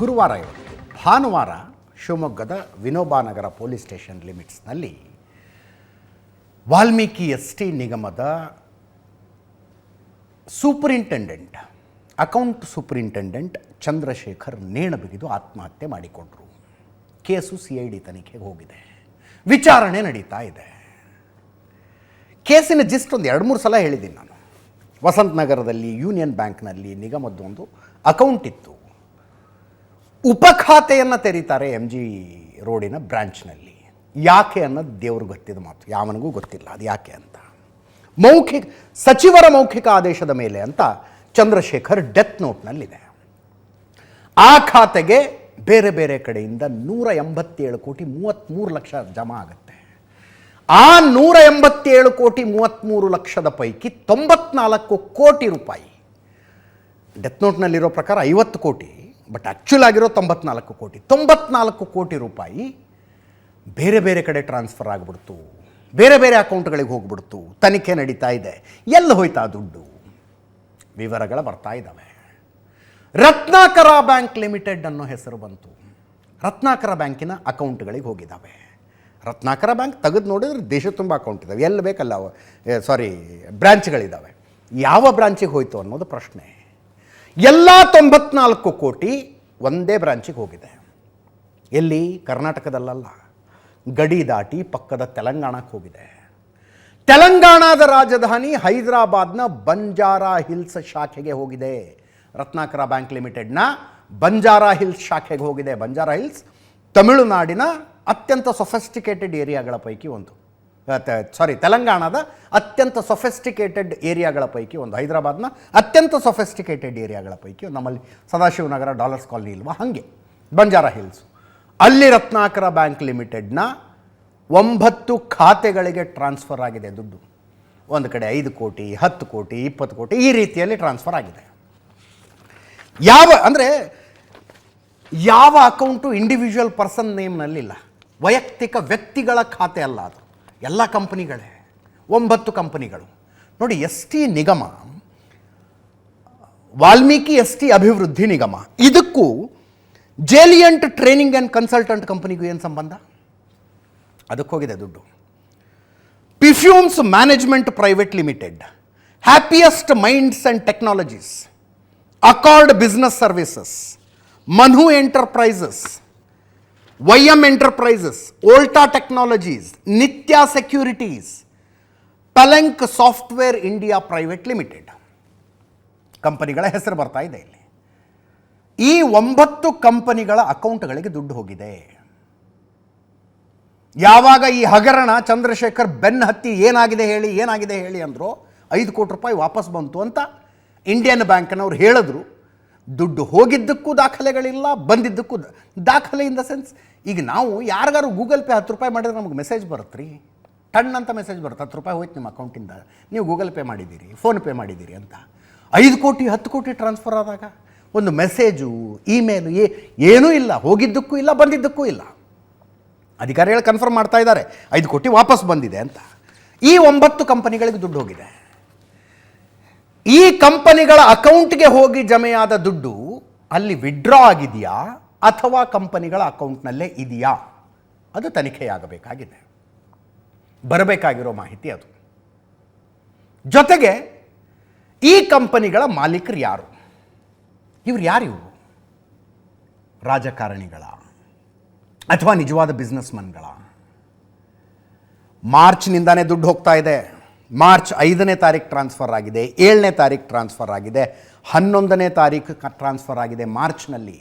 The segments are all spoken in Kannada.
ಗುರುವಾರ ಭಾನುವಾರ ಶಿವಮೊಗ್ಗದ ವಿನೋಬಾನಗರ ಪೊಲೀಸ್ ಸ್ಟೇಷನ್ ಲಿಮಿಟ್ಸ್ನಲ್ಲಿ ವಾಲ್ಮೀಕಿ ಎಸ್ ಟಿ ನಿಗಮದ ಸೂಪರಿಂಟೆಂಡೆಂಟ್, ಅಕೌಂಟ್ ಸೂಪರಿಂಟೆಂಡೆಂಟ್ ಚಂದ್ರಶೇಖರ್ ನೇಣ ಬಿಗಿದು ಆತ್ಮಹತ್ಯೆ ಮಾಡಿಕೊಂಡರು. ಕೇಸು ಸಿ ಐ ಡಿ ತನಿಖೆಗೆ ಹೋಗಿದೆ. ವಿಚಾರಣೆ ನಡೀತಾ ಇದೆ. ಕೇಸಿನ ಜಿಸ್ಟ್ ಒಂದು ಎರಡು ಮೂರು ಸಲ ಹೇಳಿದ್ದೀನಿ ನಾನು. ವಸಂತ ನಗರದಲ್ಲಿ ಯೂನಿಯನ್ ಬ್ಯಾಂಕ್ನಲ್ಲಿ ನಿಗಮದ್ದೊಂದು ಅಕೌಂಟ್ ಇತ್ತು. ಉಪಖಾತೆಯನ್ನು ತೆರೀತಾರೆ ಎಂ ಜಿ ರೋಡಿನ ಬ್ರಾಂಚ್ನಲ್ಲಿ. ಯಾಕೆ ಅನ್ನೋದು ದೇವ್ರಿಗೆ ಗೊತ್ತಿದ ಮಾತು. ಯಾವನಿಗೂ ಗೊತ್ತಿಲ್ಲ. ಅದು ಯಾಕೆ ಅಂತ. ಮೌಖಿಕ, ಸಚಿವರ ಮೌಖಿಕ ಆದೇಶದ ಮೇಲೆ ಅಂತ ಚಂದ್ರಶೇಖರ್ ಡೆತ್ ನೋಟ್ನಲ್ಲಿದೆ. ಆ ಖಾತೆಗೆ ಬೇರೆ ಬೇರೆ ಕಡೆಯಿಂದ ನೂರ ಎಂಬತ್ತೇಳು ಕೋಟಿ ಮೂವತ್ತ್ಮೂರು ಲಕ್ಷ ಜಮಾ ಆಗುತ್ತೆ. ಆ ನೂರ ಎಂಬತ್ತೇಳು ಕೋಟಿ ಮೂವತ್ತ್ಮೂರು ಲಕ್ಷದ ಪೈಕಿ ತೊಂಬತ್ನಾಲ್ಕು ಕೋಟಿ ರೂಪಾಯಿ. ಡೆತ್ ನೋಟ್ನಲ್ಲಿರೋ ಪ್ರಕಾರ ಐವತ್ತು ಕೋಟಿ. ಬಟ್ ಆ್ಯಕ್ಚುಲ್ ಆಗಿರೋ ತೊಂಬತ್ನಾಲ್ಕು ಕೋಟಿ. ತೊಂಬತ್ನಾಲ್ಕು ಕೋಟಿ ರೂಪಾಯಿ ಬೇರೆ ಬೇರೆ ಕಡೆ ಟ್ರಾನ್ಸ್ಫರ್ ಆಗಿಬಿಡ್ತು. ಬೇರೆ ಬೇರೆ ಅಕೌಂಟ್ಗಳಿಗೆ ಹೋಗ್ಬಿಡ್ತು. ತನಿಖೆ ನಡೀತಾ ಇದೆ. ಎಲ್ಲಿ ಹೋಯ್ತಾ ದುಡ್ಡು. ವಿವರಗಳು ಬರ್ತಾ ಇದ್ದಾವೆ ರತ್ನಾಕರ ಬ್ಯಾಂಕ್ ಲಿಮಿಟೆಡ್ ಅನ್ನೋ ಹೆಸರು ಬಂತು. ರತ್ನಾಕರ ಬ್ಯಾಂಕಿನ ಅಕೌಂಟ್ಗಳಿಗೆ ಹೋಗಿದ್ದಾವೆ ರತ್ನಾಕರ ಬ್ಯಾಂಕ್ ತೆಗೆದು ನೋಡಿದ್ರೆ ದೇಶ ತುಂಬ ಅಕೌಂಟ್ ಇದ್ದಾವೆ ಎಲ್ಲಿ ಬೇಕಲ್ಲ ಸಾರಿ ಬ್ರ್ಯಾಂಚ್ಗಳಿದ್ದಾವೆ ಯಾವ ಬ್ರಾಂಚಿಗೆ ಹೋಯಿತು ಅನ್ನೋದು ಪ್ರಶ್ನೆ. ಎಲ್ಲ ತೊಂಬತ್ನಾಲ್ಕು ಕೋಟಿ ಒಂದೇ ಬ್ರಾಂಚಿಗೆ ಹೋಗಿದೆ. ಎಲ್ಲಿ? ಕರ್ನಾಟಕದಲ್ಲಲ್ಲ. ಗಡಿ ದಾಟಿ ಪಕ್ಕದ ತೆಲಂಗಾಣಕ್ಕೆ ಹೋಗಿದೆ. ತೆಲಂಗಾಣದ ರಾಜಧಾನಿ ಹೈದರಾಬಾದ್ನ ಬಂಜಾರಾ ಹಿಲ್ಸ್ ಶಾಖೆಗೆ ಹೋಗಿದೆ. ರತ್ನಾಕರ ಬ್ಯಾಂಕ್ ಲಿಮಿಟೆಡ್ನ ಬಂಜಾರಾ ಹಿಲ್ಸ್ ಶಾಖೆಗೆ ಹೋಗಿದೆ. ಬಂಜಾರಾ ಹಿಲ್ಸ್ ತಮಿಳುನಾಡಿನ ಅತ್ಯಂತ ಸೊಫೆಸ್ಟಿಕೇಟೆಡ್ ಏರಿಯಾಗಳ ಪೈಕಿ ಒಂದು. ಸಾರಿ ತೆಲಂಗಾಣದ ಅತ್ಯಂತ ಸೊಫೆಸ್ಟಿಕೇಟೆಡ್ ಏರಿಯಾಗಳ ಪೈಕಿ ಒಂದು, ಹೈದರಾಬಾದ್ನ ಅತ್ಯಂತ ಸೊಫೆಸ್ಟಿಕೇಟೆಡ್ ಏರಿಯಾಗಳ ಪೈಕಿ ನಮ್ಮಲ್ಲಿ ಸದಾಶಿವನಗರ ಡಾಲರ್ಸ್ ಕಾಲನಿ ಇಲ್ವಾ? ಹಾಗೆ. ಬಂಜಾರ ಹಿಲ್ಸ್ ಅಲ್ಲಿ ರತ್ನಾಕರ ಬ್ಯಾಂಕ್ ಲಿಮಿಟೆಡ್ನ ಒಂಬತ್ತು ಖಾತೆಗಳಿಗೆ ಟ್ರಾನ್ಸ್ಫರ್ ಆಗಿದೆ ದುಡ್ಡು. ಒಂದು ಕಡೆ ಐದು ಕೋಟಿ, ಹತ್ತು ಕೋಟಿ, ಇಪ್ಪತ್ತು ಕೋಟಿ ಈ ರೀತಿಯಲ್ಲಿ ಟ್ರಾನ್ಸ್ಫರ್ ಆಗಿದೆ. ಯಾವ, ಅಂದರೆ ಯಾವ ಅಕೌಂಟು ಇಂಡಿವಿಜುವಲ್ ಪರ್ಸನ್ ನೇಮ್ನಲ್ಲಿಲ್ಲ ವೈಯಕ್ತಿಕ ವ್ಯಕ್ತಿಗಳ ಖಾತೆ ಅಲ್ಲ ಅದು. ಎಲ್ಲ ಕಂಪನಿಗಳೇ, ಒಂಬತ್ತು ಕಂಪನಿಗಳು. ನೋಡಿ ಎಸ್ ಟಿ ನಿಗಮ, ವಾಲ್ಮೀಕಿ ಎಸ್ ಟಿ ಅಭಿವೃದ್ಧಿ ನಿಗಮ, ಇದಕ್ಕೂ ಜೇಲಿಯಂಟ್ ಟ್ರೈನಿಂಗ್ ಆ್ಯಂಡ್ ಕನ್ಸಲ್ಟೆಂಟ್ ಕಂಪನಿಗೂ ಏನು ಸಂಬಂಧ? ಅದಕ್ಕೆ ಹೋಗಿದೆ ದುಡ್ಡು. ಪಿಫ್ಯೂಮ್ಸ್ management private limited, happiest minds and technologies, accord business services Manu enterprises Y M enterprises ಓಲ್ಟಾ technologies ನಿತ್ಯ ಸೆಕ್ಯೂರಿಟೀಸ್ ಪಲೆಂಕ್ ಸಾಫ್ಟ್ವೇರ್ ಇಂಡಿಯಾ ಪ್ರೈವೇಟ್ ಲಿಮಿಟೆಡ್ ಕಂಪನಿಗಳ ಹೆಸರು ಬರ್ತಾ ಇದೆ ಇಲ್ಲಿ. ಈ ಒಂಬತ್ತು ಕಂಪನಿಗಳ ಅಕೌಂಟ್ಗಳಿಗೆ ದುಡ್ಡು ಹೋಗಿದೆ. ಯಾವಾಗ ಈ ಹಗರಣ ಚಂದ್ರಶೇಖರ್ ಬೆನ್ನ ಹತ್ತಿ ಏನಾಗಿದೆ ಹೇಳಿ ಏನಾಗಿದೆ ಹೇಳಿ ಅಂದರು ಐದು ಕೋಟಿ ರೂಪಾಯಿ ವಾಪಸ್ ಬಂತು ಅಂತ ಇಂಡಿಯನ್ ಬ್ಯಾಂಕ್ನವ್ರು ಹೇಳಿದ್ರು. ದುಡ್ಡು ಹೋಗಿದ್ದಕ್ಕೂ ದಾಖಲೆಗಳಿಲ್ಲ, ಬಂದಿದ್ದಕ್ಕೂ ದಾಖಲೆ ಇನ್ ದ ಸೆನ್ಸ್ ಈಗ ನಾವು ಯಾರಿಗಾರು ಗೂಗಲ್ ಪೇ ಹತ್ತು ರೂಪಾಯಿ ಮಾಡಿದ್ರೆ ನಮಗೆ ಮೆಸೇಜ್ ಬರುತ್ತೆ ರೀ ಅಂತ ಮೆಸೇಜ್ ಬರುತ್ತೆ. ಹತ್ತು ರೂಪಾಯಿ ಹೋಯ್ತು ನಿಮ್ಮ ಅಕೌಂಟಿಂದ ನೀವು ಗೂಗಲ್ ಪೇ ಮಾಡಿದ್ದೀರಿ ಫೋನ್ ಪೇ ಮಾಡಿದ್ದೀರಿ ಅಂತ. ಐದು ಕೋಟಿ, ಹತ್ತು ಕೋಟಿ ಟ್ರಾನ್ಸ್ಫರ್ ಆದಾಗ ಒಂದು ಮೆಸೇಜು ಇಮೇಲು ಏ, ಏನೂ ಇಲ್ಲ. ಹೋಗಿದ್ದಕ್ಕೂ ಇಲ್ಲ, ಬಂದಿದ್ದಕ್ಕೂ ಇಲ್ಲ. ಅಧಿಕಾರಿಗಳು ಕನ್ಫರ್ಮ್ ಮಾಡ್ತಾ ಇದ್ದಾರೆ. ಐದು ಕೋಟಿ ವಾಪಸ್ ಬಂದಿದೆ ಅಂತ. ಈ ಒಂಬತ್ತು ಕಂಪನಿಗಳಿಗೆ ದುಡ್ಡು ಹೋಗಿದೆ. ಈ ಕಂಪನಿಗಳ ಅಕೌಂಟ್ಗೆ ಹೋಗಿ ಜಮೆಯಾದ ದುಡ್ಡು ಅಲ್ಲಿ ವಿಡ್ರಾ ಆಗಿದೆಯಾ ಅಥವಾ ಕಂಪನಿಗಳ ಅಕೌಂಟ್ನಲ್ಲೇ ಇದೆಯಾ? ಅದು ತನಿಖೆಯಾಗಬೇಕಾಗಿದೆ. ಬರಬೇಕಾಗಿರೋ ಮಾಹಿತಿ ಅದು. ಜೊತೆಗೆ ಈ ಕಂಪನಿಗಳ ಮಾಲೀಕರು ಯಾರು? ಇವ್ರು ಯಾರು ರಾಜಕಾರಣಿಗಳ? ಅಥವಾ ನಿಜವಾದ ಬಿಸ್ನೆಸ್ಮನ್ಗಳ ಮಾರ್ಚ್ನಿಂದಾನೇ ದುಡ್ಡು ಹೋಗ್ತಾ ಇದೆ. ಮಾರ್ಚ್ ಐದನೇ ತಾರೀಕು ಟ್ರಾನ್ಸ್ಫರ್ ಆಗಿದೆ, ಏಳನೇ ತಾರೀಕು ಟ್ರಾನ್ಸ್ಫರ್ ಆಗಿದೆ, ಹನ್ನೊಂದನೇ ತಾರೀಕು ಟ್ರಾನ್ಸ್ಫರ್ ಆಗಿದೆ ಮಾರ್ಚ್ನಲ್ಲಿ.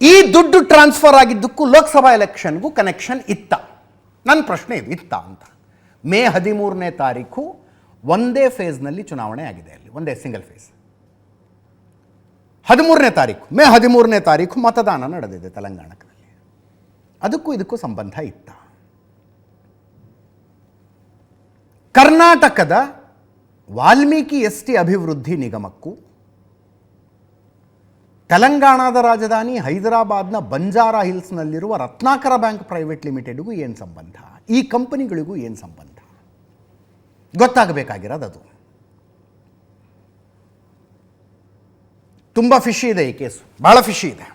ಈ ದುಡ್ಡು ಟ್ರಾನ್ಸ್ಫರ್ ಆಗಿದ್ದಕ್ಕೂ ಲೋಕಸಭಾ ಎಲೆಕ್ಷನ್ಗೂ ಕನೆಕ್ಷನ್ ಇತ್ತ. ನನ್ನ ಪ್ರಶ್ನೆ ಇದು ಇತ್ತ ಅಂತ. ಮೇ ಹದಿಮೂರನೇ ತಾರೀಕು ಒಂದೇ ಫೇಸ್ನಲ್ಲಿ ಚುನಾವಣೆ ಆಗಿದೆ ಅಲ್ಲಿ, ಒಂದೇ ಸಿಂಗಲ್ ಫೇಸ್ ಹದಿಮೂರನೇ ತಾರೀಕು ಮೇ ಹದಿಮೂರನೇ ತಾರೀಕು ಮತದಾನ ನಡೆದಿದೆ ತೆಲಂಗಾಣದಲ್ಲಿ ಅದಕ್ಕೂ ಇದಕ್ಕೂ ಸಂಬಂಧ ಇತ್ತ. ಕರ್ನಾಟಕದ ವಾಲ್ಮೀಕಿ ಎಸ್ ಟಿ ಅಭಿವೃದ್ಧಿ ನಿಗಮಕ್ಕೂ, ತೆಲಂಗಾಣದ ರಾಜಧಾನಿ ಹೈದರಾಬಾದ್ನ ಬಂಜಾರಾ ಹಿಲ್ಸ್ನಲ್ಲಿರುವ ರತ್ನಾಕರ ಬ್ಯಾಂಕ್ ಪ್ರೈವೇಟ್ ಲಿಮಿಟೆಡ್ಗೂ ಏನು ಸಂಬಂಧ? ಈ ಕಂಪನಿಗಳಿಗೂ ಏನು ಸಂಬಂಧ? ಗೊತ್ತಾಗಬೇಕಾಗಿರೋದು ಅದು. ತುಂಬ ಫಿಶಿ ಇದೆ ಈ ಕೇಸು. ಭಾಳ ಫಿಶಿ ಇದೆ.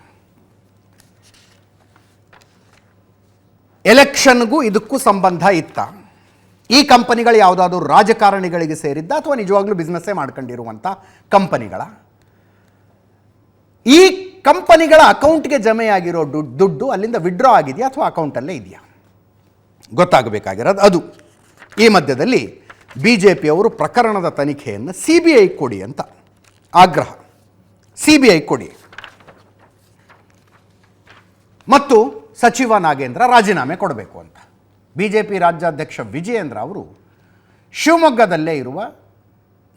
ಎಲೆಕ್ಷನ್ಗೂ ಇದಕ್ಕೂ ಸಂಬಂಧ ಇತ್ತ. ಈ ಕಂಪನಿಗಳು ಯಾವುದಾದ್ರೂ ರಾಜಕಾರಣಿಗಳಿಗೆ ಸೇರಿದ್ದ ಅಥವಾ ನಿಜವಾಗ್ಲೂ ಬಿಸ್ನೆಸ್ಸೇ ಮಾಡ್ಕೊಂಡಿರುವಂಥ ಕಂಪನಿಗಳ? ಈ ಕಂಪನಿಗಳ ಅಕೌಂಟ್ಗೆ ಜಮೆಯಾಗಿರೋ ದುಡ್ಡು ಅಲ್ಲಿಂದ ವಿಡ್ರಾ ಆಗಿದೆಯಾ ಅಥವಾ ಅಕೌಂಟಲ್ಲೇ ಇದೆಯಾ? ಗೊತ್ತಾಗಬೇಕಾಗಿರೋದು ಅದು. ಈ ಮಧ್ಯದಲ್ಲಿ ಬಿ ಜೆ ಪಿಯವರು ಪ್ರಕರಣದ ತನಿಖೆಯನ್ನು ಸಿ ಬಿ ಐ ಕೊಡಿ ಅಂತ ಆಗ್ರಹ. ಸಿ ಬಿ ಐ ಕೊಡಿ. ಮತ್ತು ಸಚಿವ ನಾಗೇಂದ್ರ ರಾಜೀನಾಮೆ ಕೊಡಬೇಕು ಅಂತ. ಬಿ ಜೆ ಪಿ ರಾಜ್ಯಾಧ್ಯಕ್ಷ ವಿಜಯೇಂದ್ರ ಅವರು ಶಿವಮೊಗ್ಗದಲ್ಲೇ ಇರುವ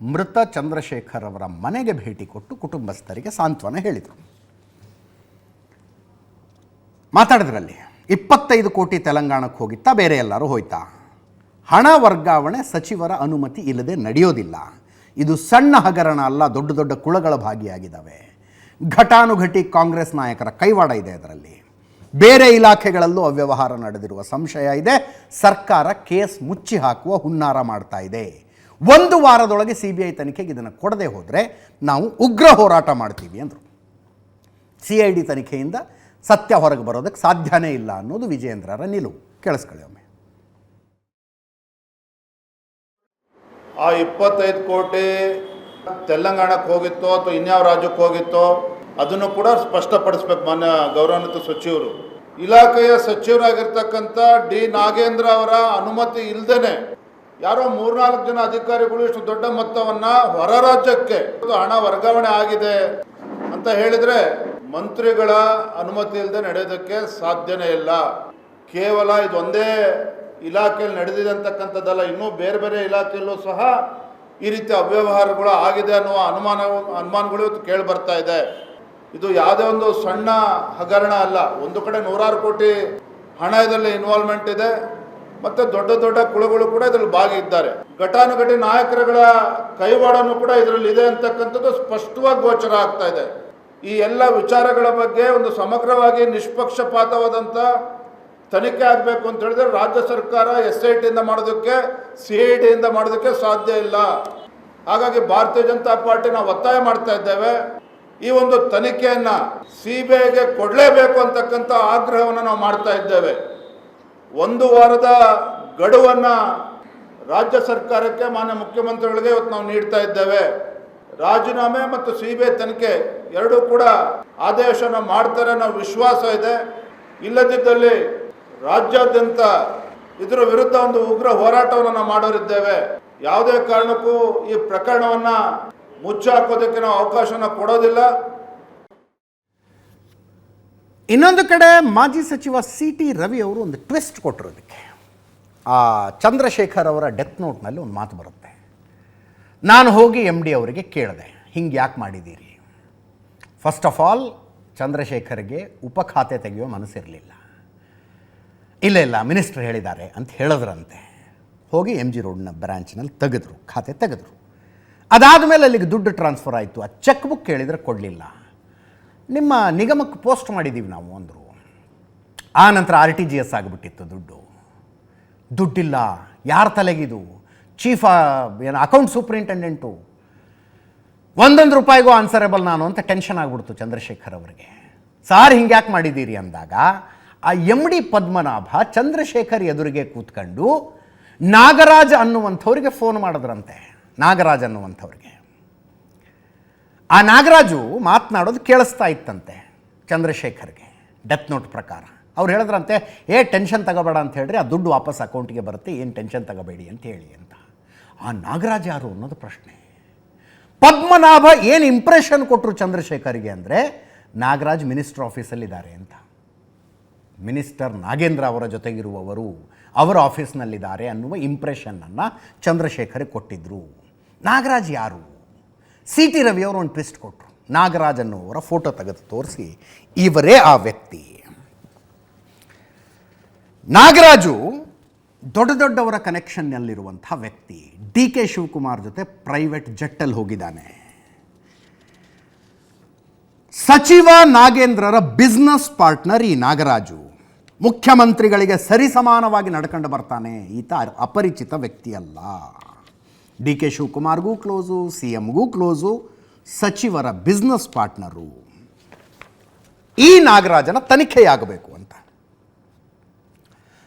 ಮೃತ ಚಂದ್ರಶೇಖರ್ ಅವರ ಮನೆಗೆ ಭೇಟಿ ಕೊಟ್ಟು ಕುಟುಂಬಸ್ಥರಿಗೆ ಸಾಂತ್ವನ ಹೇಳಿದರು. ಮಾತಾಡಿದ್ರಲ್ಲಿ, ಇಪ್ಪತ್ತೈದು ಕೋಟಿ ತೆಲಂಗಾಣಕ್ಕೆ ಹೋಗಿತ್ತಾ ಬೇರೆ ಎಲ್ಲರೂ ಹೋಯ್ತಾ? ಹಣ ವರ್ಗಾವಣೆ ಸಚಿವರ ಅನುಮತಿ ಇಲ್ಲದೆ ನಡೆಯೋದಿಲ್ಲ. ಇದು ಸಣ್ಣ ಹಗರಣ ಅಲ್ಲ, ದೊಡ್ಡ ದೊಡ್ಡ ಕುಳಗಳ ಭಾಗಿಯಾಗಿದ್ದಾವೆ. ಘಟಾನುಘಟಿ ಕಾಂಗ್ರೆಸ್ ನಾಯಕರ ಕೈವಾಡ ಇದೆ ಅದರಲ್ಲಿ. ಬೇರೆ ಇಲಾಖೆಗಳಲ್ಲೂ ಅವ್ಯವಹಾರ ನಡೆದಿರುವ ಸಂಶಯ ಇದೆ. ಸರ್ಕಾರ ಕೇಸ್ ಮುಚ್ಚಿ ಹಾಕುವ ಹುನ್ನಾರ ಮಾಡ್ತಾ ಇದೆ. ಒಂದು ವಾರದೊಳಗೆ ಸಿ ಬಿ ಐ ತನಿಖೆಗೆ ಇದನ್ನು ಕೊಡದೆ ಹೋದರೆ ನಾವು ಉಗ್ರ ಹೋರಾಟ ಮಾಡ್ತೀವಿ ಅಂದರು. ಸಿ ಐ ಡಿ ತನಿಖೆಯಿಂದ ಸತ್ಯ ಹೊರಗೆ ಬರೋದಕ್ಕೆ ಸಾಧ್ಯನೇ ಇಲ್ಲ ಅನ್ನೋದು ವಿಜಯೇಂದ್ರರ ನಿಲುವು. ಕೇಳಿಸ್ಕೊಳ್ಳಿ ಒಮ್ಮೆ. ಆ ಇಪ್ಪತ್ತೈದು ಕೋಟಿ ತೆಲಂಗಾಣಕ್ಕೆ ಹೋಗಿತ್ತೋ ಅಥವಾ ಇನ್ಯಾವ ರಾಜ್ಯಕ್ಕೆ ಹೋಗಿತ್ತೋ ಅದನ್ನು ಕೂಡ ಸ್ಪಷ್ಟಪಡಿಸ್ಬೇಕು ಮಾನ್ಯ ಗೌರವಾನ್ವಿತ ಸಚಿವರು. ಇಲಾಖೆಯ ಸಚಿವರಾಗಿರ್ತಕ್ಕಂಥ ಡಿ ನಾಗೇಂದ್ರ ಅವರ ಅನುಮತಿ ಇಲ್ಲದೇನೆ ಯಾರೋ ಮೂರ್ನಾಲ್ಕು ಜನ ಅಧಿಕಾರಿಗಳು ಇಷ್ಟು ದೊಡ್ಡ ಮೊತ್ತವನ್ನ ಹೊರ ರಾಜ್ಯಕ್ಕೆ ಹಣ ವರ್ಗಾವಣೆ ಆಗಿದೆ ಅಂತ ಹೇಳಿದ್ರೆ ಮಂತ್ರಿಗಳ ಅನುಮತಿ ಇಲ್ಲದೆ ನಡೆಯೋದಕ್ಕೆ ಸಾಧ್ಯನೇ ಇಲ್ಲ. ಕೇವಲ ಇದೊಂದೇ ಇಲಾಖೆಯಲ್ಲಿ ನಡೆದಿದೆ ಅಂತಕ್ಕಂಥದ್ದಲ್ಲ, ಇನ್ನೂ ಬೇರೆ ಬೇರೆ ಇಲಾಖೆಯಲ್ಲೂ ಸಹ ಈ ರೀತಿ ಅವ್ಯವಹಾರಗಳು ಆಗಿದೆ ಅನ್ನುವ ಅನುಮಾನ ಅನುಮಾನಗಳು ಕೇಳಿ ಬರ್ತಾ ಇದೆ. ಇದು ಯಾವುದೇ ಒಂದು ಸಣ್ಣ ಹಗರಣ ಅಲ್ಲ. ಒಂದು ಕಡೆ ನೂರಾರು ಕೋಟಿ ಹಣ ಇದರಲ್ಲಿ ಇನ್ವಾಲ್ವ್ಮೆಂಟ್ ಇದೆ. ಮತ್ತು ದೊಡ್ಡ ದೊಡ್ಡ ಕುಳುಗಳು ಕೂಡ ಇದರಲ್ಲಿ ಭಾಗಿದ್ದಾರೆ. ಘಟಾನುಘಟಿ ನಾಯಕರುಗಳ ಕೈವಾಡನು ಕೂಡ ಇದರಲ್ಲಿ ಇದೆ ಅಂತಕ್ಕಂಥದ್ದು ಸ್ಪಷ್ಟವಾಗಿ ಗೋಚರ ಆಗ್ತಾ ಇದೆ. ಈ ಎಲ್ಲ ವಿಚಾರಗಳ ಬಗ್ಗೆ ಒಂದು ಸಮಗ್ರವಾಗಿ ನಿಷ್ಪಕ್ಷಪಾತವಾದಂಥ ತನಿಖೆ ಆಗಬೇಕು ಅಂತ ಹೇಳಿದ್ರೆ ರಾಜ್ಯ ಸರ್ಕಾರ ಎಸ್ ಐ ಟಿಯಿಂದ ಮಾಡೋದಕ್ಕೆ ಸಿ ಐ ಟಿಯಿಂದ ಮಾಡೋದಕ್ಕೆ ಸಾಧ್ಯ ಇಲ್ಲ. ಹಾಗಾಗಿ ಭಾರತೀಯ ಜನತಾ ಪಾರ್ಟಿ ನಾವು ಒತ್ತಾಯ ಮಾಡ್ತಾ ಇದ್ದೇವೆ. ಈ ಒಂದು ತನಿಖೆಯನ್ನ ಸಿ ಕೊಡಲೇಬೇಕು ಅಂತಕ್ಕಂಥ ಆಗ್ರಹವನ್ನು ನಾವು ಮಾಡ್ತಾ ಇದ್ದೇವೆ. ಒಂದು ವಾರದ ಗಡುವನ್ನ ರಾಜ್ಯ ಸರ್ಕಾರಕ್ಕೆ ಮಾನ್ಯ ಮುಖ್ಯಮಂತ್ರಿಗಳಿಗೆ ಇವತ್ತು ನಾವು ನೀಡ್ತಾ ಇದ್ದೇವೆ. ರಾಜೀನಾಮೆ ಮತ್ತು ಸಿ ಬಿ ತನಿಖೆ ಎರಡೂ ಕೂಡ ಆದೇಶನ ಮಾಡ್ತಾರೆ ಅನ್ನೋ ವಿಶ್ವಾಸ ಇದೆ. ಇಲ್ಲದಿದ್ದಲ್ಲಿ ರಾಜ್ಯಾದ್ಯಂತ ಇದರ ವಿರುದ್ಧ ಒಂದು ಉಗ್ರ ಹೋರಾಟವನ್ನು ನಾವು ಮಾಡೋರಿದ್ದೇವೆ. ಯಾವುದೇ ಕಾರಣಕ್ಕೂ ಈ ಪ್ರಕರಣವನ್ನ ಮುಚ್ಚಾಕೋದಕ್ಕೆ ನಾವು ಅವಕಾಶನ ಕೊಡೋದಿಲ್ಲ. ಇನ್ನೊಂದು ಕಡೆ ಮಾಜಿ ಸಚಿವ ಸಿ ಟಿ ರವಿ ಅವರು ಒಂದು ಟ್ವಿಸ್ಟ್ ಕೊಟ್ಟಿರೋದಕ್ಕೆ ಆ ಚಂದ್ರಶೇಖರ್ ಅವರ ಡೆತ್ ನೋಟ್ನಲ್ಲಿ ಒಂದು ಮಾತು ಬರುತ್ತೆ. ನಾನು ಹೋಗಿ ಎಂ ಡಿ ಅವರಿಗೆ ಕೇಳಿದೆ, ಹಿಂಗೆ ಯಾಕೆ ಮಾಡಿದ್ದೀರಿ? ಫಸ್ಟ್ ಆಫ್ ಆಲ್ ಚಂದ್ರಶೇಖರ್ಗೆ ಉಪ ಖಾತೆ ತೆಗೆಯೋ ಮನಸ್ಸಿರಲಿಲ್ಲ. ಇಲ್ಲ ಇಲ್ಲ, ಮಿನಿಸ್ಟ್ರ್ ಹೇಳಿದ್ದಾರೆ ಅಂತ ಹೇಳಿದ್ರಂತೆ. ಹೋಗಿ ಎಂ ಜಿ ರೋಡ್ನ ಬ್ರಾಂಚ್ನಲ್ಲಿ ತೆಗೆದ್ರು, ಖಾತೆ ತೆಗೆದ್ರು. ಅದಾದಮೇಲೆ ಅಲ್ಲಿಗೆ ದುಡ್ಡು ಟ್ರಾನ್ಸ್ಫರ್ ಆಯಿತು. ಆ ಚೆಕ್ ಬುಕ್ ಕೇಳಿದರೆ ಕೊಡಲಿಲ್ಲ. ನಿಮ್ಮ ನಿಗಮಕ್ಕೆ ಪೋಸ್ಟ್ ಮಾಡಿದ್ದೀವಿ ನಾವು ಅಂದರು. ಆ ನಂತರ ಆರ್ ಟಿ ಜಿ ಎಸ್ ಆಗಿಬಿಟ್ಟಿತ್ತು ದುಡ್ಡು. ದುಡ್ಡಿಲ್ಲ. ಯಾರ ತಲೆಗಿದು? ಚೀಫ್ ಏನು ಅಕೌಂಟ್ ಸೂಪ್ರಿಂಟೆಂಡೆಂಟು ಒಂದೊಂದು ರೂಪಾಯಿಗೂ ಆನ್ಸರೇಬಲ್ ನಾನು ಅಂತ ಟೆನ್ಷನ್ ಆಗಿಬಿಡ್ತು ಚಂದ್ರಶೇಖರ್ ಅವರಿಗೆ. ಸಾರ್, ಹಿಂಗೆ ಯಾಕೆ ಮಾಡಿದ್ದೀರಿ? ಅಂದಾಗ, ಆ ಎಂ ಡಿ ಪದ್ಮನಾಭ ಚಂದ್ರಶೇಖರ್ ಎದುರಿಗೆ ಕೂತ್ಕೊಂಡು, ನಾಗರಾಜ್ ಅನ್ನುವಂಥವ್ರಿಗೆ ಫೋನ್ ಮಾಡಿದ್ರಂತೆ. ನಾಗರಾಜ್ ಅನ್ನುವಂಥವ್ರಿಗೆ. ಆ ನಾಗರಾಜು ಮಾತನಾಡೋದು ಕೇಳಿಸ್ತಾ ಇತ್ತಂತೆ ಚಂದ್ರಶೇಖರ್ಗೆ ಡೆತ್ ನೋಟ್ ಪ್ರಕಾರ. ಅವ್ರು ಹೇಳಿದ್ರಂತೆ, ಏ ಟೆನ್ಷನ್ ತಗೋಬೇಡ ಅಂತ ಹೇಳ್ರಿ, ಆ ದುಡ್ಡು ವಾಪಸ್ ಅಕೌಂಟಿಗೆ ಬರುತ್ತೆ, ಏನು ಟೆನ್ಷನ್ ತಗೋಬೇಡಿ ಅಂತ ಹೇಳಿ ಅಂತ. ಆ ನಾಗರಾಜ್ ಯಾರು ಅನ್ನೋದು ಪ್ರಶ್ನೆ. ಪದ್ಮನಾಭ ಏನು ಇಂಪ್ರೆಷನ್ ಕೊಟ್ಟರು ಚಂದ್ರಶೇಖರ್ಗೆ ಅಂದರೆ, ನಾಗರಾಜ್ ಮಿನಿಸ್ಟರ್ ಆಫೀಸಲ್ಲಿದ್ದಾರೆ ಅಂತ. ಮಿನಿಸ್ಟರ್ ನಾಗೇಂದ್ರ ಅವರ ಜೊತೆಗಿರುವವರು, ಅವರ ಆಫೀಸ್ನಲ್ಲಿದ್ದಾರೆ ಅನ್ನುವ ಇಂಪ್ರೆಷನ್ನನ್ನು ಚಂದ್ರಶೇಖರ್ ಕೊಟ್ಟಿದ್ದರು ನಾಗರಾಜ್ ಯಾರು? ಸಿ ಟಿ ರವಿ ಅವರು ಒಂದು ಟ್ವಿಸ್ಟ್ ಕೊಟ್ಟರು ನಾಗರಾಜ್ ಅನ್ನುವರ ಫೋಟೋ ತೆಗೆದು ತೋರಿಸಿ, ಇವರೇ ಆ ವ್ಯಕ್ತಿ. ನಾಗರಾಜು ದೊಡ್ಡ ದೊಡ್ಡವರ ಕನೆಕ್ಷನ್ನಲ್ಲಿರುವಂಥ ವ್ಯಕ್ತಿ. ಡಿ ಕೆ ಶಿವಕುಮಾರ್ ಜೊತೆ ಪ್ರೈವೇಟ್ ಜೆಟ್ಟಲ್ಲಿ ಹೋಗಿದ್ದಾನೆ. ಸಚಿವ ನಾಗೇಂದ್ರರ ಬಿಸ್ನೆಸ್ ಪಾರ್ಟ್ನರ್ ಈ ನಾಗರಾಜು. ಮುಖ್ಯಮಂತ್ರಿಗಳಿಗೆ ಸರಿಸಮಾನವಾಗಿ ನಡ್ಕೊಂಡು ಬರ್ತಾನೆ. ಈತ ಅಪರಿಚಿತ ವ್ಯಕ್ತಿ ಅಲ್ಲ ಡಿ ಕೆ ಶಿವಕುಮಾರ್ಗೂ ಕ್ಲೋಸು, ಸಿ ಎಮ್ಗೂ ಕ್ಲೋಸು, ಸಚಿವರ ಬಿಸ್ನೆಸ್ ಪಾರ್ಟ್ನರು ಈ ನಾಗರಾಜನ ತನಿಖೆಯಾಗಬೇಕು ಅಂತ.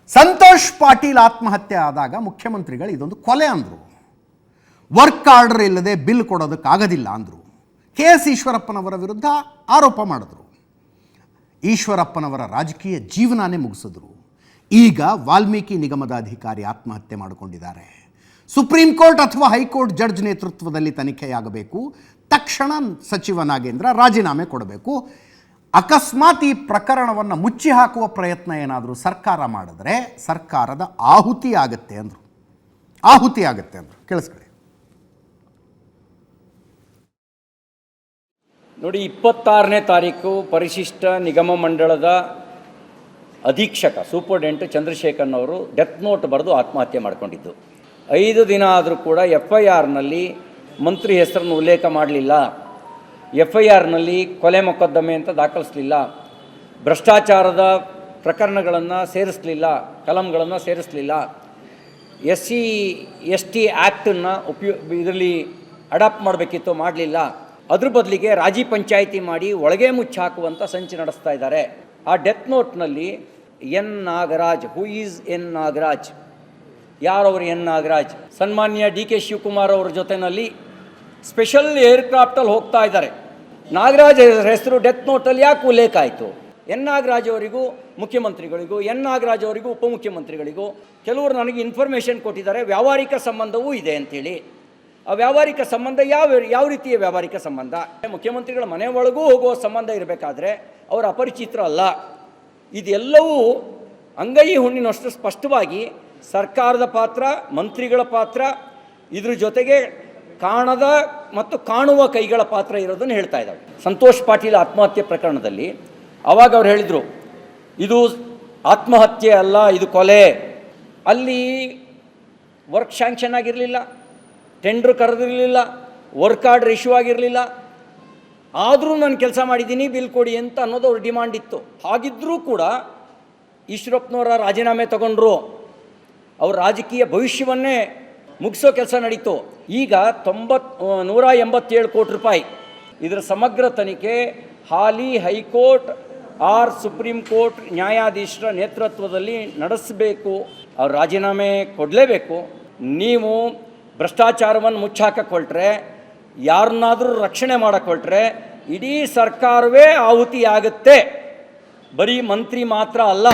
ಸಂತೋಷ್ ಪಾಟೀಲ್ ಆತ್ಮಹತ್ಯೆ ಆದಾಗ ಮುಖ್ಯಮಂತ್ರಿಗಳು ಇದೊಂದು ಕೊಲೆ ಅಂದರು. ವರ್ಕ್ ಆರ್ಡರ್ ಇಲ್ಲದೆ ಬಿಲ್ ಕೊಡೋದಕ್ಕಾಗದಿಲ್ಲ ಅಂದರು. ಕೆ ಎಸ್ ಈಶ್ವರಪ್ಪನವರ ವಿರುದ್ಧ ಆರೋಪ ಮಾಡಿದ್ರು. ಈಶ್ವರಪ್ಪನವರ ರಾಜಕೀಯ ಜೀವನಾನೇ ಮುಗಿಸಿದ್ರು. ಈಗ ವಾಲ್ಮೀಕಿ ನಿಗಮದ ಅಧಿಕಾರಿ ಆತ್ಮಹತ್ಯೆ ಮಾಡಿಕೊಂಡಿದ್ದಾರೆ. ಸುಪ್ರೀಂ ಕೋರ್ಟ್ ಅಥವಾ ಹೈಕೋರ್ಟ್ ಜಡ್ಜ್ ನೇತೃತ್ವದಲ್ಲಿ ತನಿಖೆಯಾಗಬೇಕು. ತಕ್ಷಣ ಸಚಿವ ನಾಗೇಂದ್ರ ರಾಜೀನಾಮೆ ಕೊಡಬೇಕು. ಅಕಸ್ಮಾತ್ ಈ ಪ್ರಕರಣವನ್ನು ಮುಚ್ಚಿ ಹಾಕುವ ಪ್ರಯತ್ನ ಏನಾದರೂ ಸರ್ಕಾರ ಮಾಡಿದ್ರೆ ಸರ್ಕಾರದ ಆಹುತಿ ಆಗುತ್ತೆ ಅಂದರು. ಆಹುತಿ ಆಗುತ್ತೆ ಅಂದರು. ಕೇಳಿಸ್ಕೊಳ್ಳಿ. ನೋಡಿ, ಇಪ್ಪತ್ತಾರನೇ ತಾರೀಕು ಪರಿಶಿಷ್ಟ ನಿಗಮ ಮಂಡಳದ ಅಧೀಕ್ಷಕ ಸೂಪರ್ಡೆಂಟ್ ಚಂದ್ರಶೇಖರ್ನವರು ಡೆತ್ ನೋಟ್ ಬರೆದು ಆತ್ಮಹತ್ಯೆ ಮಾಡಿಕೊಂಡಿದ್ದು. ಐದು ದಿನ ಆದರೂ ಕೂಡ ಎಫ್ ಐ ಆರ್ನಲ್ಲಿ ಮಂತ್ರಿ ಹೆಸರನ್ನು ಉಲ್ಲೇಖ ಮಾಡಲಿಲ್ಲ. ಎಫ್ ಐ ಆರ್ನಲ್ಲಿ ಕೊಲೆ ಮೊಕದ್ದಮೆ ಅಂತ ದಾಖಲಿಸಲಿಲ್ಲ. ಭ್ರಷ್ಟಾಚಾರದ ಪ್ರಕರಣಗಳನ್ನು ಸೇರಿಸಲಿಲ್ಲ, ಕಲಂಗಳನ್ನು ಸೇರಿಸಲಿಲ್ಲ. ಎಸ್ ಸಿ ಎಸ್ ಟಿ ಆ್ಯಕ್ಟನ್ನು ಉಪಯೋ, ಇದರಲ್ಲಿ ಅಡಾಪ್ಟ್ ಮಾಡಬೇಕಿತ್ತು, ಮಾಡಲಿಲ್ಲ. ಅದ್ರ ಬದಲಿಗೆ ರಾಜಿ ಪಂಚಾಯಿತಿ ಮಾಡಿ ಒಳಗೆ ಮುಚ್ಚಾಕುವಂಥ ಸಂಚು ನಡೆಸ್ತಾ ಇದ್ದಾರೆ. ಆ death ನೋಟ್ನಲ್ಲಿ N Nagaraj who is N Nagaraj? ಯಾರವರು ಎನ್ ನಾಗರಾಜ್? ಸನ್ಮಾನ್ಯ ಡಿ ಕೆ ಶಿವಕುಮಾರ್ ಅವರ ಜೊತೆಯಲ್ಲಿ ಸ್ಪೆಷಲ್ ಏರ್ಕ್ರಾಫ್ಟಲ್ಲಿ ಹೋಗ್ತಾ ಇದ್ದಾರೆ. ನಾಗರಾಜ್ ಹೆಸರು ಡೆತ್ ನೋಟಲ್ಲಿ ಯಾಕೆ ಉಲ್ಲೇಖ ಆಯಿತು? ಎನ್ ನಾಗರಾಜ್ ಅವರಿಗೂ ಮುಖ್ಯಮಂತ್ರಿಗಳಿಗೂ, ಎನ್ ನಾಗರಾಜ್ ಅವರಿಗೂ, ಉಪಮುಖ್ಯಮಂತ್ರಿಗಳಿಗೂ ಕೆಲವರು ನನಗೆ ಇನ್ಫಾರ್ಮೇಷನ್ ಕೊಟ್ಟಿದ್ದಾರೆ. ವ್ಯಾವಹಾರಿಕ ಸಂಬಂಧವೂ ಇದೆ ಅಂತೇಳಿ. ಆ ವ್ಯಾವಹಾರಿಕ ಸಂಬಂಧ ಯಾವ ಯಾವ ರೀತಿಯ ವ್ಯಾವಹಾರಿಕ ಸಂಬಂಧ? ಮುಖ್ಯಮಂತ್ರಿಗಳ ಮನೆ ಒಳಗೂ ಹೋಗುವ ಸಂಬಂಧ ಇರಬೇಕಾದ್ರೆ ಅವರ ಅಪರಿಚಿತ್ರ ಅಲ್ಲ. ಇದೆಲ್ಲವೂ ಅಂಗೈ ಹುಣ್ಣಿನಷ್ಟು ಸ್ಪಷ್ಟವಾಗಿ ಸರ್ಕಾರದ ಪಾತ್ರ, ಮಂತ್ರಿಗಳ ಪಾತ್ರ, ಇದ್ರ ಜೊತೆಗೆ ಕಾಣದ ಮತ್ತು ಕಾಣುವ ಕೈಗಳ ಪಾತ್ರ ಇರೋದನ್ನು ಹೇಳ್ತಾ ಇದ್ದಾವೆ. ಸಂತೋಷ್ ಪಾಟೀಲ್ ಆತ್ಮಹತ್ಯೆ ಪ್ರಕರಣದಲ್ಲಿ ಅವಾಗ ಅವ್ರು ಹೇಳಿದರು, ಇದು ಆತ್ಮಹತ್ಯೆ ಅಲ್ಲ, ಇದು ಕೊಲೆ. ಅಲ್ಲಿ ವರ್ಕ್ ಶಾಂಕ್ಷನ್ ಆಗಿರಲಿಲ್ಲ ಟೆಂಡ್ರ್ ಕರೆದಿರಲಿಲ್ಲ ವರ್ಕ್ ಆರ್ಡ್ರ್ ಇಶ್ಯೂ ಆಗಿರಲಿಲ್ಲ. ಆದರೂ ನಾನು ಕೆಲಸ ಮಾಡಿದ್ದೀನಿ ಬಿಲ್ ಕೊಡಿ ಅಂತ ಅನ್ನೋದು ಅವ್ರ ಡಿಮಾಂಡ್ ಇತ್ತು. ಹಾಗಿದ್ದರೂ ಕೂಡ ಈಶ್ವರಪ್ಪನವರ ರಾಜೀನಾಮೆ ತಗೊಂಡ್ರು. ಅವ್ರ ರಾಜಕೀಯ ಭವಿಷ್ಯವನ್ನೇ ಮುಗಿಸೋ ಕೆಲಸ ನಡೀತು. ಈಗ ತೊಂಬತ್ ನೂರ ಎಂಬತ್ತೇಳು ಕೋಟಿ ರೂಪಾಯಿ. ಇದರ ಸಮಗ್ರ ತನಿಖೆ ಹಾಲಿ high court, or supreme court ನ್ಯಾಯಾಧೀಶರ ನೇತೃತ್ವದಲ್ಲಿ ನಡೆಸಬೇಕು. ಅವ್ರ ರಾಜೀನಾಮೆ ಕೊಡಲೇಬೇಕು. ನೀವು ಭ್ರಷ್ಟಾಚಾರವನ್ನು ಮುಚ್ಚಾಕಕೊಳ್ಟ್ರೆ ಯಾರನ್ನಾದರೂ ರಕ್ಷಣೆ ಮಾಡಕೊಳ್ಟ್ರೆ ಇಡೀ ಸರ್ಕಾರವೇ ಆಹುತಿಯಾಗುತ್ತೆ. ಬರೀ ಮಂತ್ರಿ ಮಾತ್ರ ಅಲ್ಲ,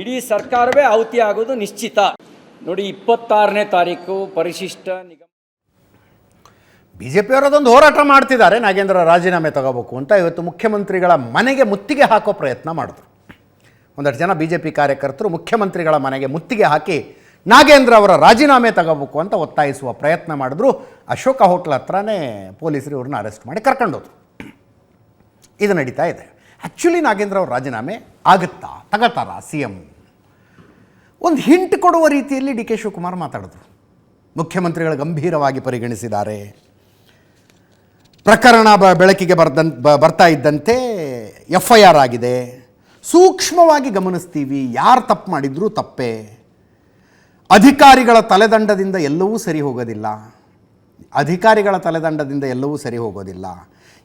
ಇಡೀ ಸರ್ಕಾರವೇ ಆಹುತಿ ಆಗೋದು ನಿಶ್ಚಿತ. ನೋಡಿ, ಇಪ್ಪತ್ತಾರನೇ ತಾರೀಕು ಪರಿಶಿಷ್ಟ ನಿಗಮ ಬಿ ಜೆ ಅದೊಂದು ಹೋರಾಟ ಮಾಡ್ತಿದ್ದಾರೆ. ನಾಗೇಂದ್ರ ರಾಜೀನಾಮೆ ತಗೋಬೇಕು ಅಂತ ಇವತ್ತು ಮುಖ್ಯಮಂತ್ರಿಗಳ ಮನೆಗೆ ಮುತ್ತಿಗೆ ಹಾಕೋ ಪ್ರಯತ್ನ ಮಾಡಿದ್ರು. ಒಂದಷ್ಟು ಜನ ಬಿ ಜೆ ಪಿ ಕಾರ್ಯಕರ್ತರು ಮುಖ್ಯಮಂತ್ರಿಗಳ ಮನೆಗೆ ಮುತ್ತಿಗೆ ಹಾಕಿ ನಾಗೇಂದ್ರ ಅವರ ರಾಜೀನಾಮೆ ತಗೋಬೇಕು ಅಂತ ಒತ್ತಾಯಿಸುವ ಪ್ರಯತ್ನ ಮಾಡಿದ್ರು. ಅಶೋಕ ಹೋಟ್ಲ್ ಹತ್ರನೇ ಪೊಲೀಸರು ಇವ್ರನ್ನ ಅರೆಸ್ಟ್ ಮಾಡಿ ಕರ್ಕೊಂಡೋದ್ರು. ಇದು ನಡೀತಾ ಇದೆ. ಆ್ಯಕ್ಚುಲಿ ನಾಗೇಂದ್ರ ಅವರ ರಾಜೀನಾಮೆ ಆಗುತ್ತಾ? ತಗೋತಾರ ಸಿ ಎಂ ಒಂದು ಹಿಂಟ್ ಕೊಡುವ ರೀತಿಯಲ್ಲಿ ಡಿ ಕೆ ಶಿವಕುಮಾರ್ ಮಾತಾಡಿದ್ರು. ಮುಖ್ಯಮಂತ್ರಿಗಳು ಗಂಭೀರವಾಗಿ ಪರಿಗಣಿಸಿದ್ದಾರೆ. ಪ್ರಕರಣ ಬ, ಬೆಳಕಿಗೆ ಬರ್ದನ್ ಬರ್ತಾ ಇದ್ದಂತೆ ಎಫ್ ಐ ಆರ್ ಆಗಿದೆ. ಸೂಕ್ಷ್ಮವಾಗಿ ಗಮನಿಸ್ತೀವಿ. ಯಾರು ತಪ್ಪು ಮಾಡಿದ್ರೂ ತಪ್ಪೇ. ಅಧಿಕಾರಿಗಳ ತಲೆದಂಡದಿಂದ ಎಲ್ಲವೂ ಸರಿ ಹೋಗೋದಿಲ್ಲ. ಅಧಿಕಾರಿಗಳ ತಲೆದಂಡದಿಂದ ಎಲ್ಲವೂ ಸರಿ ಹೋಗೋದಿಲ್ಲ.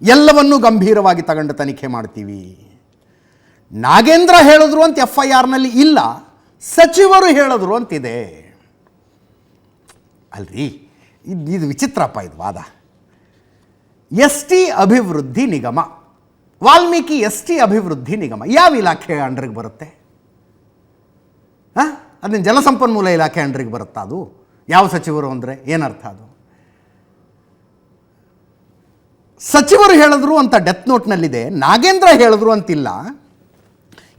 ಎಲ್ಲವನ್ನೂ ಗಂಭೀರವಾಗಿ ತಗೊಂಡು ತನಿಖೆ ಮಾಡ್ತೀವಿ. ನಾಗೇಂದ್ರ ಹೇಳಿದ್ರು ಅಂತ ಎಫ್ ಐ ಆರ್ನಲ್ಲಿ ಇಲ್ಲ. ಸಚಿವರು ಹೇಳಿದ್ರು ಅಂತಿದೆ. ಅಲ್ರಿ, ಇದು ಇದು ವಿಚಿತ್ರಪ್ಪ ಇದು ವಾದ. ಎಸ್ ಟಿ ಅಭಿವೃದ್ಧಿ ನಿಗಮ, ವಾಲ್ಮೀಕಿ ಎಸ್ ಟಿ ಅಭಿವೃದ್ಧಿ ನಿಗಮ, ಯಾವ ಇಲಾಖೆ ಅಂಡ್ರಿಗೆ ಬರುತ್ತೆ? ಹಾಂ? ಅದನ್ನ ಜಲಸಂಪನ್ಮೂಲ ಇಲಾಖೆ ಅಂಡ್ರಿಗೆ ಬರುತ್ತಾ ಅದು? ಯಾವ ಸಚಿವರು ಅಂದರೆ ಏನರ್ಥ ಅದು? ಸಚಿವರು ಹೇಳಿದ್ರು ಅಂತ ಡೆತ್ ನೋಟ್ನಲ್ಲಿದೆ, ನಾಗೇಂದ್ರ ಹೇಳಿದ್ರು ಅಂತಿಲ್ಲ.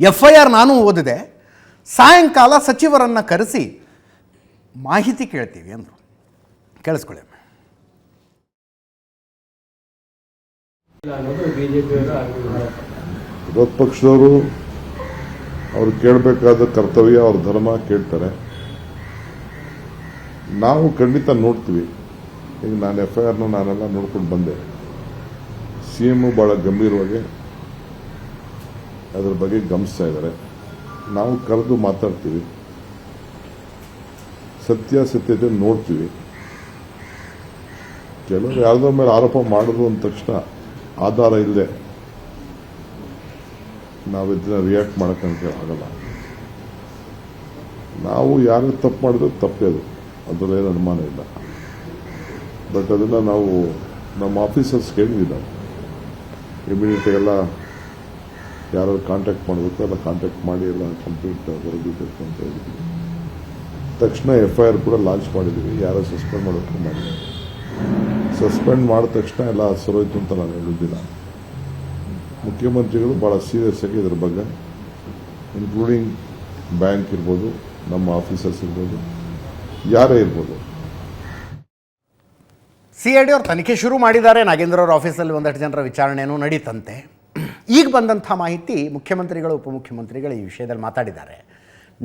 ಎಫ್ ಐ ಆರ್ ನಾನು ಓದಿದೆ. ಸಾಯಂಕಾಲ ಸಚಿವರನ್ನು ಕರೆಸಿ ಮಾಹಿತಿ ಕೇಳ್ತೀವಿ ಅಂದರು. ಕೇಳಿಸ್ಕೊಳ್ಳಿ. ವಿರೋಧ ಪಕ್ಷದವರು ಅವ್ರು ಕೇಳಬೇಕಾದ ಕರ್ತವ್ಯ, ಅವ್ರ ಧರ್ಮ ಕೇಳ್ತಾರೆ. ನಾವು ಖಂಡಿತ ನೋಡ್ತೀವಿ. ಈಗ ನಾನು ಎಫ್ ಐ ಆರ್ನ ನಾನೆಲ್ಲ ನೋಡ್ಕೊಂಡು ಬಂದೆ. ಸಿ ಎಮ್ಮು ಭಾಳ ಗಂಭೀರವಾಗಿ ಅದ್ರ ಬಗ್ಗೆ ಗಮನಿಸ್ತಾ ಇದ್ದಾರೆ. ನಾವು ಕರೆದು ಮಾತಾಡ್ತೀವಿ. ಸತ್ಯಾಸತ್ಯತೆ ನೋಡ್ತೀವಿ. ಕೆಲವರು ಯಾರ್ದೋ ಮೇಲೆ ಆರೋಪ ಮಾಡೋದು ಅಂದ ತಕ್ಷಣ ಆಧಾರ ಇಲ್ಲದೆ ನಾವು ಇದನ್ನ ರಿಯಾಕ್ಟ್ ಮಾಡೋಕ್ಕೆ ಆಗಲ್ಲ. ನಾವು ಯಾರು ತಪ್ಪು ಮಾಡಿದ್ರು ತಪ್ಪೇದು ಅದರಲ್ಲೇನು ಅನುಮಾನ ಇಲ್ಲ. ಬಟ್ ಅದನ್ನು ನಾವು ನಮ್ಮ ಆಫೀಸರ್ಸ್ ಕೇಳಿದ್ವಿ ನಾವು ಇಮಿಡಿಯೇಟ್ ಎಲ್ಲ ಯಾರು ಕಾಂಟ್ಯಾಕ್ಟ್ ಮಾಡಬೇಕು ಎಲ್ಲ ಕಾಂಟ್ಯಾಕ್ಟ್ ಮಾಡಿ ಎಲ್ಲ ಕಂಪ್ಲೀಟ್ ಬರಬೇಕು ಅಂತ ಹೇಳಿದ್ವಿ ತಕ್ಷಣ ಎಫ್ ಐ ಆರ್ ಕೂಡ ಲಾಂಚ್ ಮಾಡಿದ್ವಿ ಯಾರೋ ಸಸ್ಪೆಂಡ್ ಮಾಡಬೇಕು ಮಾಡಿ ಸಸ್ಪೆಂಡ್ ಮಾಡಿದ ತಕ್ಷಣ ಎಲ್ಲ ಸರೋಯ್ತು ಅಂತ ನಾನು ಹೇಳುವುದಿಲ್ಲ ಮುಖ್ಯಮಂತ್ರಿಗಳು ಭಾಳ ಸೀರಿಯಸ್ ಆಗಿ ಇದ್ರ ಬಗ್ಗೆ ಇನ್ಕ್ಲೂಡಿಂಗ್ ಬ್ಯಾಂಕ್ ಇರ್ಬೋದು, ನಮ್ಮ ಆಫೀಸರ್ಸ್ ಇರ್ಬೋದು, ಯಾರೇ ಇರ್ಬೋದು. ಸಿ ಐ ಡಿ ಅವ್ರು ತನಿಖೆ ಶುರು ಮಾಡಿದ್ದಾರೆ. ನಾಗೇಂದ್ರ ಅವ್ರ ಆಫೀಸಲ್ಲಿ ಒಂದಷ್ಟು ಜನರ ವಿಚಾರಣೆಯೂ ನಡೀತಂತೆ. ಈಗ ಬಂದಂಥ ಮಾಹಿತಿ ಮುಖ್ಯಮಂತ್ರಿಗಳು, ಉಪಮುಖ್ಯಮಂತ್ರಿಗಳು ಈ ವಿಷಯದಲ್ಲಿ ಮಾತಾಡಿದ್ದಾರೆ.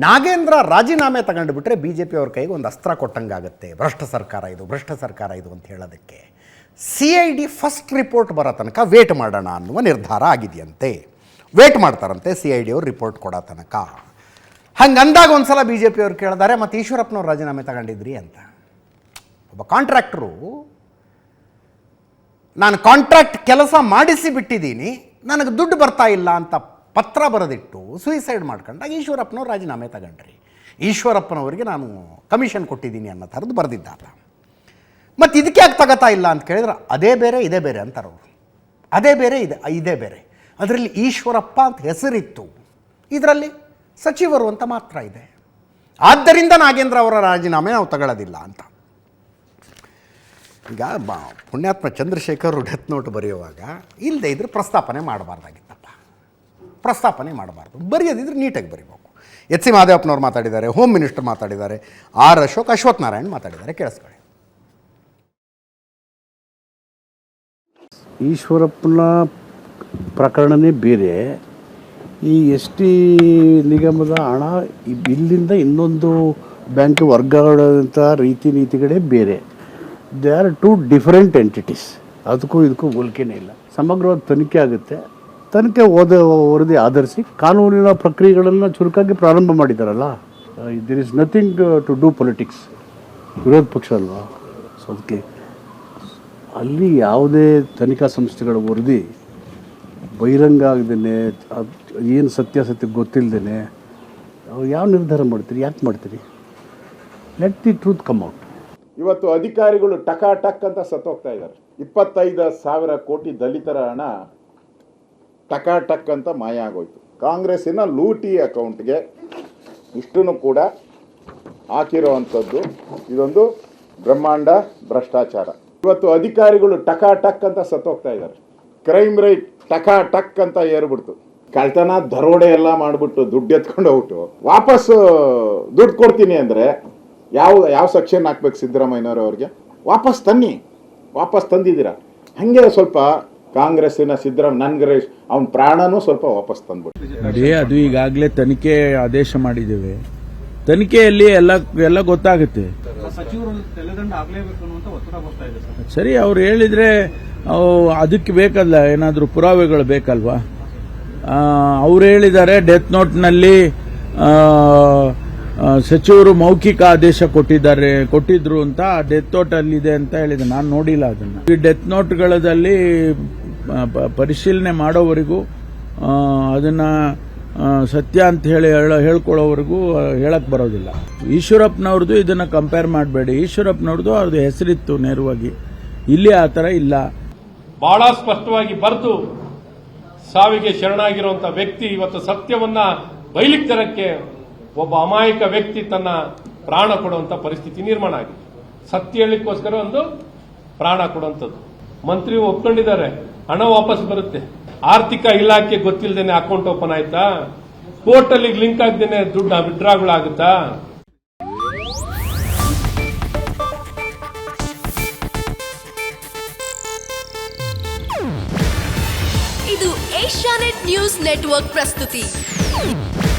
ನಾಗೇಂದ್ರ ರಾಜೀನಾಮೆ ತಗೊಂಡು ಬಿಟ್ಟರೆ ಬಿ ಜೆ ಪಿ ಅವ್ರ ಕೈಗೆ ಒಂದು ಅಸ್ತ್ರ ಕೊಟ್ಟಂಗಾಗುತ್ತೆ. ಭ್ರಷ್ಟ ಸರ್ಕಾರ ಇದು, ಭ್ರಷ್ಟ ಸರ್ಕಾರ ಇದು ಅಂತ ಹೇಳೋದಕ್ಕೆ. C I D first report ಬರೋ ತನಕ ವೇಟ್ ಮಾಡೋಣ ಅನ್ನುವ ನಿರ್ಧಾರ ಆಗಿದೆಯಂತೆ. ವೇಟ್ ಮಾಡ್ತಾರಂತೆ ಸಿ ಐ ಡಿ ಅವ್ರು ರಿಪೋರ್ಟ್ ಕೊಡೋ ತನಕ. ಹಂಗೆ ಅಂದಾಗ ಒಂದು ಸಲ ಬಿ ಜೆ ಪಿ ಅವ್ರು ಕೇಳಿದಾರೆ ಮತ್ತು ಈಶ್ವರಪ್ಪನವ್ರು ರಾಜೀನಾಮೆ ತಗೊಂಡಿದ್ರಿ ಅಂತ. ಒಬ್ಬ ಕಾಂಟ್ರಾಕ್ಟ್ರು, ನಾನು ಕಾಂಟ್ರಾಕ್ಟ್ ಕೆಲಸ ಮಾಡಿಸಿ ಬಿಟ್ಟಿದ್ದೀನಿ. ನನಗೆ ದುಡ್ಡು ಬರ್ತಾ ಇಲ್ಲ ಅಂತ ಪತ್ರ ಬರೆದಿಟ್ಟು ಸೂಯಿಸೈಡ್ ಮಾಡ್ಕೊಂಡಾಗ ಈಶ್ವರಪ್ಪನವ್ರು ರಾಜೀನಾಮೆ ತಗೊಂಡ್ರಿ. ಈಶ್ವರಪ್ಪನವರಿಗೆ ನಾನು ಕಮಿಷನ್ ಕೊಟ್ಟಿದ್ದೀನಿ ಅನ್ನೋ ಥರದ್ದು ಬರೆದಿದ್ದಾರ ಮತ್ತು ಇದಕ್ಕೆ ಯಾಕೆ ತಗೋತಾ ಇಲ್ಲ ಅಂತ ಕೇಳಿದ್ರೆ, ಅದೇ ಬೇರೆ, ಇದೇ ಬೇರೆ ಅಂತಾರೆ ಅವರು. ಅದೇ ಬೇರೆ, ಇದೆ, ಇದೇ ಬೇರೆ. ಅದರಲ್ಲಿ ಈಶ್ವರಪ್ಪ ಅಂತ ಹೆಸರಿತ್ತು. ಇದರಲ್ಲಿ ಸಚಿವರು ಅಂತ ಮಾತ್ರ ಇದೆ. ಆದ್ದರಿಂದ ನಾಗೇಂದ್ರ ಅವರ ರಾಜೀನಾಮೆ ನಾವು ತಗೊಳ್ಳೋದಿಲ್ಲ ಅಂತ. ಈಗ ಪುಣ್ಯಾತ್ಮ ಚಂದ್ರಶೇಖರ್ ಡೆತ್ ನೋಟ್ ಬರೆಯುವಾಗ ಇಲ್ಲದೆ ಇದ್ರೆ ಪ್ರಸ್ತಾಪನೆ ಮಾಡಬಾರ್ದಾಗಿತ್ತಪ್ಪ. ಪ್ರಸ್ತಾಪನೆ ಮಾಡಬಾರ್ದು. ಬರೆಯೋದಿದ್ರೆ ನೀಟಾಗಿ ಬರೀಬೇಕು. ಎಚ್ ಸಿ ಮಾದೇವಪ್ಪನವ್ರು ಮಾತಾಡಿದ್ದಾರೆ, ಹೋಮ್ ಮಿನಿಸ್ಟರ್ ಮಾತಾಡಿದ್ದಾರೆ, ಆರ್ ಅಶೋಕ್ ಅಶ್ವಥ್ ನಾರಾಯಣ್ ಮಾತಾಡಿದ್ದಾರೆ. ಕೇಳಿಸ್ಕೊಳ್ಳಿ. ಈಶ್ವರಪ್ಪನ ಪ್ರಕರಣನೇ ಬೇರೆ. ಈ ಎಸ್ ಟಿ ನಿಗಮದ ಹಣ ಇಲ್ಲಿಂದ ಇನ್ನೊಂದು ಬ್ಯಾಂಕ್ ವರ್ಗಾವಣೆ ರೀತಿ ನೀತಿಗಳೇ ಬೇರೆ. They are two different entities ಅದಕ್ಕೂ ಇದಕ್ಕೂ ಹೋಲಿಕೆನೇ ಇಲ್ಲ. ಸಮಗ್ರವಾದ ತನಿಖೆ ಆಗುತ್ತೆ. ತನಿಖೆ ಓದ, ವರದಿ ಆಧರಿಸಿ ಕಾನೂನಿನ ಪ್ರಕ್ರಿಯೆಗಳನ್ನು ಚುರುಕಾಗಿ ಪ್ರಾರಂಭ ಮಾಡಿದ್ದಾರಲ್ಲ there is nothing to do politics ವಿರೋಧ ಪಕ್ಷ ಅಲ್ವಾ? ಸೊ ಅದಕ್ಕೆ ಅಲ್ಲಿ ಯಾವುದೇ ತನಿಖಾ ಸಂಸ್ಥೆಗಳ ವರದಿ ಬಹಿರಂಗ ಆಗದೇನೆ ಏನು ಸತ್ಯಾಸತ್ಯ ಗೊತ್ತಿಲ್ಲದೇ ಯಾವ ನಿರ್ಧಾರ ಮಾಡ್ತೀರಿ? ಯಾಕೆ ಮಾಡ್ತೀರಿ? Let the truth come out ಇವತ್ತು ಅಧಿಕಾರಿಗಳು ಟಕ ಟಕ್ ಅಂತ ಸತ್ತೋಗ್ತಾ ಇದ್ದಾರೆ. ಇಪ್ಪತ್ತೈದು ಸಾವಿರ ಕೋಟಿ ದಲಿತರ ಹಣ ಟಕ ಟಕ್ ಅಂತ ಮಾಯ ಆಗೋಯ್ತು. ಕಾಂಗ್ರೆಸ್ಸಿನ ಲೂಟಿ ಅಕೌಂಟ್ಗೆ ಇಷ್ಟನ್ನು ಕೂಡ ಹಾಕಿರೋವಂಥದ್ದು ಇದೊಂದು ಬ್ರಹ್ಮಾಂಡ ಭ್ರಷ್ಟಾಚಾರ. ಇವತ್ತು ಅಧಿಕಾರಿಗಳು ಟಕ ಟಕ್ ಅಂತ ಸತ್ತೋಗ್ತಾ ಇದ್ದಾರೆ. ಕ್ರೈಮ್ ರೇಟ್ ಟಕ ಟಕ್ ಅಂತ ಏರ್ಬಿಡ್ತು. ಕಳ್ತನ ದರೋಡೆ ಎಲ್ಲ ಮಾಡಿಬಿಟ್ಟು ದುಡ್ಡು ಎತ್ಕೊಂಡು ಹೋಗ್ಬಿಟ್ಟು ವಾಪಸ್ ದುಡ್ಡು ಕೊಡ್ತೀನಿ ಅಂದರೆ ಯಾವ ಯಾವ ಸೆಕ್ಷನ್ ಹಾಕ್ಬೇಕು ಸಿದ್ದರಾಮಯ್ಯನವರು ಅವ್ರಿಗೆ ವಾಪಸ್ ತನ್ನಿ. ವಾಪಸ್ ತಂದಿದ್ದೀರಾ? ಹಾಗೆ ಸ್ವಲ್ಪ ಕಾಂಗ್ರೆಸ್ಸಿನ ಸಿದ್ದರಾಮ ನನ್ಗರೇಶ್ ಅವನ ಪ್ರಾಣನೂ ಸ್ವಲ್ಪ ವಾಪಸ್ ತಂದ್ಬಿಟ್ಟು ಅದು ಈಗಾಗಲೇ ತನಿಖೆ ಆದೇಶ ಮಾಡಿದ್ದೇವೆ. ತನಿಖೆಯಲ್ಲಿ ಎಲ್ಲ ಎಲ್ಲ ಗೊತ್ತಾಗುತ್ತೆ. ಸರಿ. ಅವ್ರು ಹೇಳಿದ್ರೆ ಅವು ಅದಕ್ಕೆ ಬೇಕಲ್ಲ ಏನಾದರೂ ಪುರಾವೆಗಳು ಬೇಕಲ್ವಾ? ಅವ್ರು ಹೇಳಿದ್ದಾರೆ ಡೆತ್ ನೋಟ್ನಲ್ಲಿ ಸಚಿವರು ಮೌಖಿಕ ಆದೇಶ ಕೊಟ್ಟಿದ್ದಾರೆ, ಕೊಟ್ಟಿದ್ರು ಅಂತ ಡೆತ್ ನೋಟ್ ಅಲ್ಲಿದೆ ಅಂತ ಹೇಳಿದೆ. ನಾನು ನೋಡಿಲ್ಲ ಅದನ್ನ. ಈ ಡೆತ್ ನೋಟ್ಗಳಲ್ಲಿ ಪರಿಶೀಲನೆ ಮಾಡೋವರೆಗೂ ಅದನ್ನ ಸತ್ಯ ಅಂತ ಹೇಳಿ ಹೇಳ- ಹೇಳ್ಕೊಳ್ಳೋವರೆಗೂ ಹೇಳಕ್ ಬರೋದಿಲ್ಲ. ಈಶ್ವರಪ್ಪನವ್ರದ್ದು ಇದನ್ನ ಕಂಪೇರ್ ಮಾಡಬೇಡಿ. ಈಶ್ವರಪ್ಪನವ್ರದ್ದು ಅವ್ರದ್ದು ಹೆಸರಿತ್ತು ನೇರವಾಗಿ. ಇಲ್ಲಿ ಆ ಥರ ಇಲ್ಲ. ಬಹಳ ಸ್ಪಷ್ಟವಾಗಿ ಬರೆದು ಸಾವಿಗೆ ಶರಣಾಗಿರುವಂತಹ ವ್ಯಕ್ತಿ ಇವತ್ತು ಸತ್ಯವನ್ನ ಬಯಲಿಗೆ ತರಕ್ಕೆ ಒಬ್ಬ ಅಮಾಯಕ ವ್ಯಕ್ತಿ ತನ್ನ ಪ್ರಾಣ ಕೊಡುವಂಥ ಪರಿಸ್ಥಿತಿ ನಿರ್ಮಾಣ ಆಗಿದೆ. ಸತ್ಯ ಹೇಳಲಿಕ್ಕೋಸ್ಕರ ಒಂದು ಪ್ರಾಣ ಕೊಡುವಂಥದ್ದು. ಮಂತ್ರಿ ಒಪ್ಕೊಂಡಿದ್ದಾರೆ, ಹಣ ವಾಪಸ್ ಬರುತ್ತೆ. ಆರ್ಥಿಕ ಇಲಾಖೆ ಗೊತ್ತಿಲ್ಲದೇನೆ ಅಕೌಂಟ್ ಓಪನ್ ಆಯ್ತಾ? ಕೋರ್ಟ್ ಅಲ್ಲಿ ಲಿಂಕ್ ಆಗದೇನೆ ದುಡ್ಡು ವಿಡ್ರಾಗಳಾಗುತ್ತಾ ಇದು ಏಷ್ಯಾನೆಟ್ ನ್ಯೂಸ್ ನೆಟ್ವರ್ಕ್ ಪ್ರಸ್ತುತಿ.